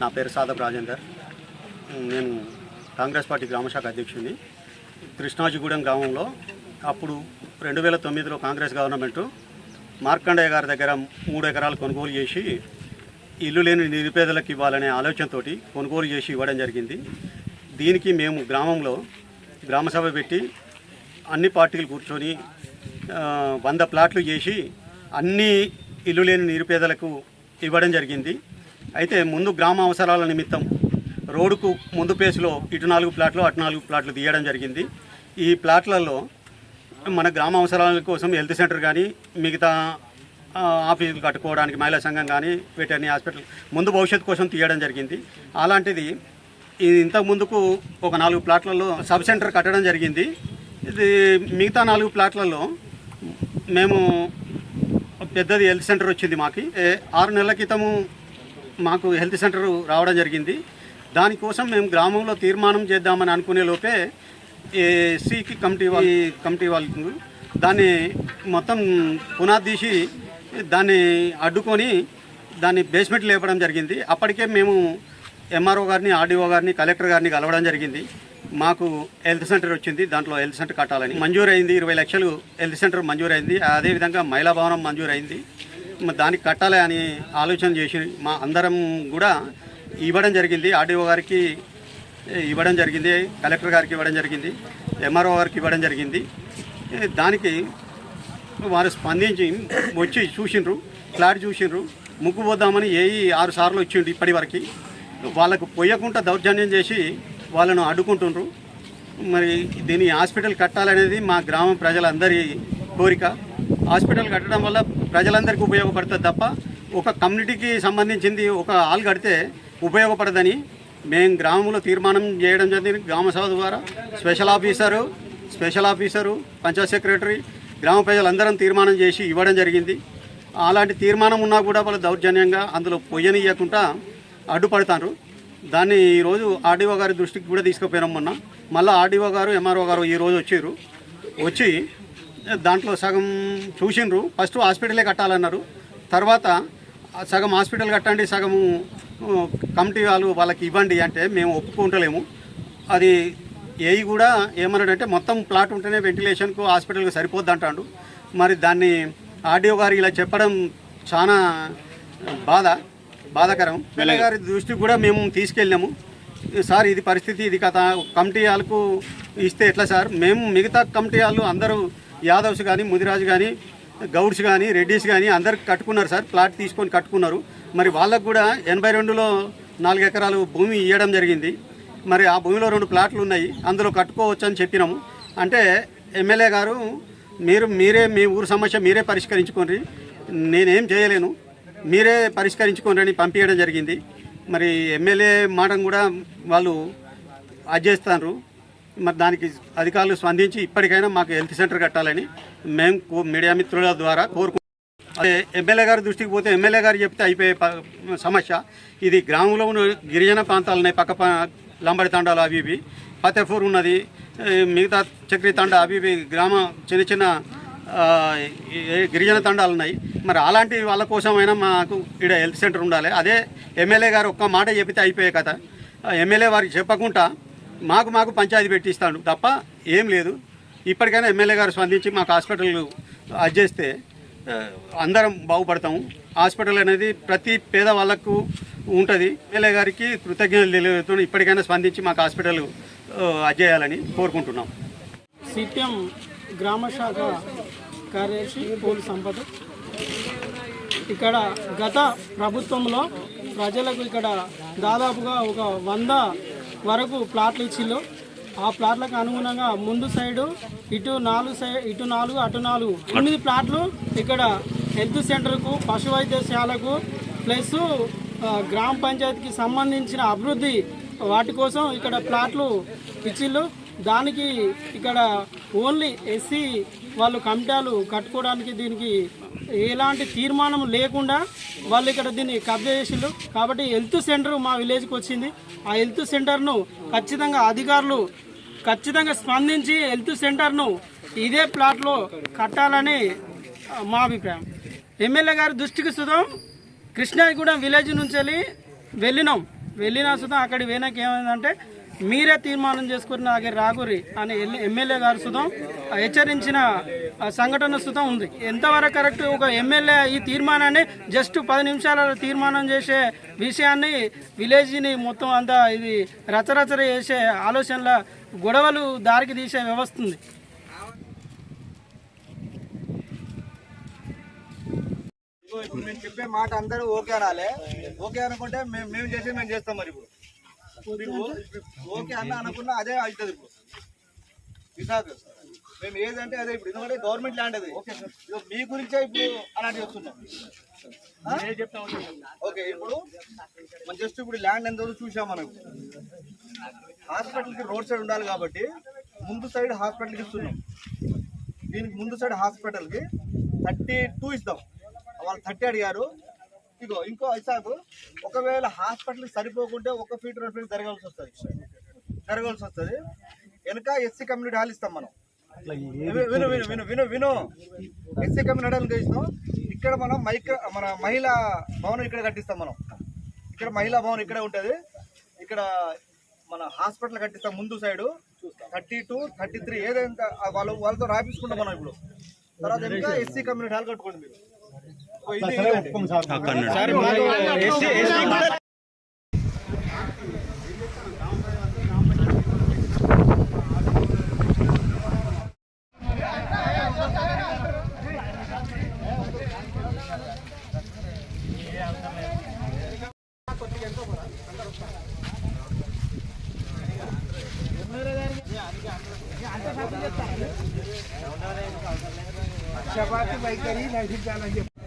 నా పేరు సాదబ్ రాజేందర్. నేను కాంగ్రెస్ పార్టీ గ్రామశాఖ అధ్యక్షుడిని. కృష్ణాజిగూడెం గ్రామంలో అప్పుడు రెండు వేల తొమ్మిదిలో కాంగ్రెస్ గవర్నమెంటు మార్కండయ్య గారి దగ్గర మూడు ఎకరాలు కొనుగోలు చేసి ఇల్లు లేని నిరుపేదలకు ఇవ్వాలనే ఆలోచనతో కొనుగోలు చేసి ఇవ్వడం జరిగింది. దీనికి మేము గ్రామంలో గ్రామసభ పెట్టి అన్ని పార్టీలు కూర్చొని వంద ప్లాట్లు చేసి అన్ని ఇల్లు లేని నిరుపేదలకు ఇవ్వడం జరిగింది. అయితే ముందు గ్రామ అవసరాల నిమిత్తం రోడ్డుకు ముందు పేసులో ఇటు నాలుగు ప్లాట్లు అటు నాలుగు ప్లాట్లు తీయడం జరిగింది. ఈ ప్లాట్లలో మన గ్రామ అవసరాల కోసం హెల్త్ సెంటర్ కానీ మిగతా ఆఫీసులు కట్టుకోవడానికి మహిళా సంఘం కానీ వెటర్నీ హాస్పిటల్ ముందు భవిష్యత్తు కోసం తీయడం జరిగింది. అలాంటిది ఇది ఇంతకు ముందుకు ఒక నాలుగు ప్లాట్లలో సబ్ సెంటర్ కట్టడం జరిగింది. ఇది మిగతా నాలుగు ప్లాట్లలో మేము పెద్దది హెల్త్ సెంటర్ వచ్చింది మాకు. ఆరు నెలల క్రితము మాకు హెల్త్ సెంటర్ రావడం జరిగింది. దానికోసం మేము గ్రామంలో తీర్మానం చేద్దామని అనుకునే లోపే సికి కమిటీ వాళ్ళ కమిటీ వాళ్ళు దాన్ని మొత్తం పునాదీసి దాన్ని అడ్డుకొని దాన్ని బేస్మెంట్ లేపడం జరిగింది. అప్పటికే మేము ఎంఆర్ఓ గారిని ఆర్డీఓ గారిని కలెక్టర్ గారిని కలవడం జరిగింది. మాకు హెల్త్ సెంటర్ వచ్చింది. దాంట్లో హెల్త్ సెంటర్ కట్టాలని. మంజూరు అయింది ఇరవై లక్షలు హెల్త్ సెంటర్ మంజూరు అయింది అదేవిధంగా మహిళా భవనం మంజూరు అయింది దానికి కట్టాలి అని ఆలోచన చేసి మా అందరం కూడా ఇవ్వడం జరిగింది. ఆర్డీఓ గారికి ఇవ్వడం జరిగింది కలెక్టర్ గారికి ఇవ్వడం జరిగింది ఎంఆర్ఓ గారికి ఇవ్వడం జరిగింది. దానికి వారు స్పందించి వచ్చి చూసిండ్రు ఫ్లాట్ చూసిండ్రు. ముగ్గు పోద్దామని ఏఈ ఆరు సార్లు వచ్చిండు ఇప్పటి వరకు. వాళ్ళకు పోయకుండా దౌర్జన్యం చేసి వాళ్ళను అడ్డుకుంటుండ్రు. మరి దీన్ని హాస్పిటల్ కట్టాలనేది మా గ్రామ ప్రజలందరి కోరిక. హాస్పిటల్ కట్టడం వల్ల ప్రజలందరికీ ఉపయోగపడుతుంది తప్ప ఒక కమ్యూనిటీకి సంబంధించింది ఒక ఆలు కడితే ఉపయోగపడదని మేము గ్రామంలో తీర్మానం చేయడం జరిగింది. గ్రామ సభ ద్వారా special officer special officer panchayat secretary గ్రామ ప్రజలందరం తీర్మానం చేసి ఇవ్వడం జరిగింది. అలాంటి తీర్మానం ఉన్నా కూడా వాళ్ళు దౌర్జన్యంగా అందులో పొయ్యనియకుండా అడ్డుపడతారు. దాన్ని ఈరోజు ఆర్డీఓ గారి దృష్టికి కూడా తీసుకుపోయినాం మొన్న. మళ్ళీ ఆర్డీఓ గారు ఎంఆర్ఓ గారు ఈరోజు వచ్చారు. వచ్చి దాంట్లో సగం చూసిండ్రు. ఫస్ట్ హాస్పిటలే కట్టాలన్నారు. తర్వాత సగం హాస్పిటల్ కట్టండి సగము కమిటీ వాళ్ళు వాళ్ళకి ఇవ్వండి అంటే మేము ఒప్పుకుంటలేము. అది ఏవి కూడా ఏమన్నాడంటే మొత్తం ప్లాట్ ఉంటేనే వెంటిలేషన్కు హాస్పిటల్కి సరిపోద్ది అంటాడు. మరి దాన్ని ఆర్డీఓ గారు ఇలా చెప్పడం చాలా బాధ బాధాకరం. ఎమ్మెల్యే గారి దృష్టికి కూడా మేము తీసుకెళ్ళాము సార్ ఇది పరిస్థితి ఇది కథ. కమిటీ వాళ్ళకు ఇస్తే ఎట్లా సార్? మేము మిగతా కమిటీ వాళ్ళు అందరూ యాదవ్స్ కానీ ముదిరాజు కానీ గౌడ్స్ కానీ రెడ్డిస్ కానీ అందరు కట్టుకున్నారు సార్. ప్లాట్ తీసుకొని కట్టుకున్నారు. మరి వాళ్ళకు కూడా ఎనభై రెండులో నాలుగు ఎకరాలు భూమి ఇవ్వడం జరిగింది. మరి ఆ భూమిలో రెండు ప్లాట్లు ఉన్నాయి. అందులో కట్టుకోవచ్చు అని చెప్పినాము. అంటే ఎమ్మెల్యే గారు మీరు మీరే మీ ఊరు సమస్య మీరే పరిష్కరించుకోండి. నేనేం చేయలేను. మీరే పరిష్కరించుకోండి పంపించడం జరిగింది. మరి ఎమ్మెల్యే మాటను కూడా వాళ్ళు అది మరి దానికి అధికారులు స్పందించి ఇప్పటికైనా మాకు హెల్త్ సెంటర్ కట్టాలని మేము కో- మీడియా మిత్రుల ద్వారా కోరుకుంటున్నాం అదే ఎమ్మెల్యే గారి దృష్టికి పోతే ఎమ్మెల్యే గారు చెప్తే అయిపోయే సమస్య. ఇది గ్రామంలో ఉన్న గిరిజన ప్రాంతాలు ఉన్నాయి. పక్క ప- లంబడి తండాలు అవి ఇవి. ఫతేపూర్ ఉన్నది. మిగతా చక్రి తండ అవి ఇవి గ్రామ చిన్న చిన్న ఏ- గిరిజన తండాలు ఉన్నాయి. మరి అలాంటి వాళ్ళ కోసమైనా మాకు ఇక్కడ హెల్త్ సెంటర్ ఉండాలి. అదే ఎమ్మెల్యే గారు ఒక్క మాట చెబితే అయిపోయే కథ. ఎమ్మెల్యే వారికి చెప్పకుండా మాకు మాకు పంచాయతీ పెట్టిస్తాడు తప్ప ఏం లేదు. ఇప్పటికైనా ఎమ్మెల్యే గారు స్పందించి మాకు హాస్పిటల్ అది చేస్తే అందరం బాగుపడతాము. హాస్పిటల్ అనేది ప్రతి పేద వాళ్ళకు ఉంటుంది. ఎమ్మెల్యే గారికి కృతజ్ఞతలు తెలియజేస్తూ ఇప్పటికైనా స్పందించి మాకు హాస్పిటల్ ఆ, చేయాలని కోరుకుంటున్నాం. సిపిఎం గ్రామ శాఖ కార్యదర్శి పోలు సంపద ఇక్కడ గత ప్రభుత్వంలో ప్రజలకు ఇక్కడ దాదాపుగా ఒక వంద వరకు ప్లాట్లు ఇచ్చిళ్ళు. ఆ ప్లాట్లకు అనుగుణంగా ముందు సైడు ఇటు నాలుగు సైడ్ ఇటు నాలుగు అటు నాలుగు ఎనిమిది ప్లాట్లు ఇక్కడ హెల్త్ సెంటర్కు పశు వైద్యశాలకు ప్లస్ గ్రామ పంచాయతీకి సంబంధించిన అభివృద్ధి వాటి కోసం ఇక్కడ ప్లాట్లు ఇచ్చిళ్ళు. దానికి ఇక్కడ ఓన్లీ ఎస్సీ వాళ్ళు కమిటాలు కట్టుకోవడానికి దీనికి ఎలాంటి తీర్మానం లేకుండా వాళ్ళు ఇక్కడ దీన్ని కబ్జా చేసిండ్రు. కాబట్టి హెల్త్ సెంటర్ మా విలేజ్కి వచ్చింది. ఆ హెల్త్ సెంటర్ను ఖచ్చితంగా అధికారులు ఖచ్చితంగా స్పందించి హెల్త్ సెంటర్ను ఇదే ప్లాట్లో కట్టాలని మా అభిప్రాయం. ఎమ్మెల్యే గారి దృష్టికి సుధం కృష్ణాయిగూడెం విలేజ్ నుంచి వెళ్ళి వెళ్ళినాం. వెళ్ళినా సుతం అక్కడికి పోయినాక ఏమైందంటే మీరే తీర్మానం చేసుకుని నాకే రాగురి అని ఎమ్మెల్యే గారు సుధం హెచ్చరించిన సంఘటన సుతం ఉంది. ఎంతవరకు కరెక్ట్ ఒక ఎమ్మెల్యే ఈ తీర్మానాన్ని జస్ట్ పది నిమిషాల తీర్మానం చేసే విషయాన్ని విలేజ్ని మొత్తం అంతా ఇది రచరచర చేసే ఆలోచనల గొడవలు దారికి తీసే వ్యవస్థ ఉంది. ఇప్పుడు మేము చెప్పే మాట అందరూ ఓకే అనాలి. ఓకే అనుకుంటే మేము మేము చేసి మేము చేస్తాం మరి ఇప్పుడు. ఓకే అన్న అనుకున్నా అదే అవుతుంది ఇప్పుడు. విశాఖ మేము ఏదంటే అదే ఇప్పుడు ఎందుకంటే గవర్నమెంట్ ల్యాండ్ అది. ఇదిగో మీ గురించే ఇప్పుడు అలాంటి వస్తున్నాం? ఓకే ఇప్పుడు మనం జస్ట్ ఇప్పుడు ల్యాండ్ ఎంత చూసాం మనం. హాస్పిటల్కి రోడ్ సైడ్ ఉండాలి కాబట్టి ముందు సైడ్ హాస్పిటల్కి ఇస్తున్నాం. దీనికి ముందు సైడ్ హాస్పిటల్కి థర్టీ టూ ఇస్తాం. వాళ్ళు థర్టీ అడిగారు. ఇగో ఇంకో ఇసాకు ఒకవేళ హాస్పిటల్కి సరిపోకుంటే ఒక ఫీట్ రెండు ఫీట్ జరగాల్సి వస్తుంది. జరగాల్సి వస్తుంది. వెనక ఎస్సీ కమ్యూనిటీ హాల్ ఇస్తాం మనం. విను విను విను విను విను విను. ఎస్సీ కమ్యూనిటీ హాల్ ఇస్తాం ఇక్కడ మనం మైక్రో మన మహిళా భవనం ఇక్కడ కట్టిస్తాం మనం. ఇక్కడ మహిళా భవన్ ఇక్కడే ఉంటుంది. ఇక్కడ మన హాస్పిటల్ కట్టిస్తాం ముందు side. Thirty two thirty three ఏదైనా వాళ్ళు వాళ్ళతో రాపించుకుంటాం మనం ఇప్పుడు. తర్వాత ఇంకా ఎస్సీ కమ్యూనిటీ హాల్ కట్టుకోండి మీరు. ఓ వైఖరి నడిపించాలని చెప్పి